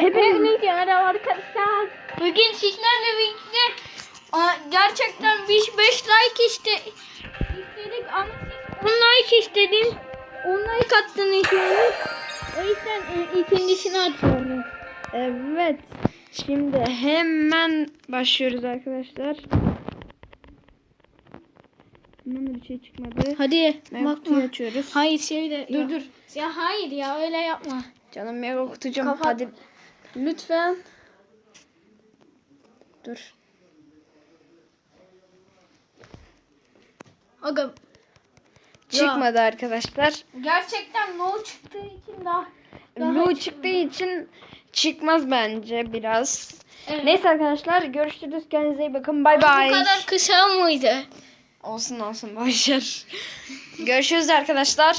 Hepinize merhaba arkadaşlar. Bugün sizlerle birlikte aa, gerçekten biz 5 like iste istedik ama siz 10 like istedin. 10 like attın istiyoruz. O yüzden e, ikincisini atıyoruz. Evet. Şimdi hemen başlıyoruz arkadaşlar. Bundan da bir şey çıkmadı. Hadi Meyve kutuyu açıyoruz. Hayır şöyle dur dur. Ya hayır ya öyle yapma. Canım meyve kutucum Kapat. hadi. Lütfen. Dur. Aga Çıkmadı arkadaşlar. gerçekten no çıktığı için daha, daha Lu çıktığı için çıkmaz bence biraz. Evet. Neyse arkadaşlar görüşürüz. Kendinize iyi bakın. Bay bay. Bu kadar kısa mıydı? Olsun olsun boşver. görüşürüz arkadaşlar.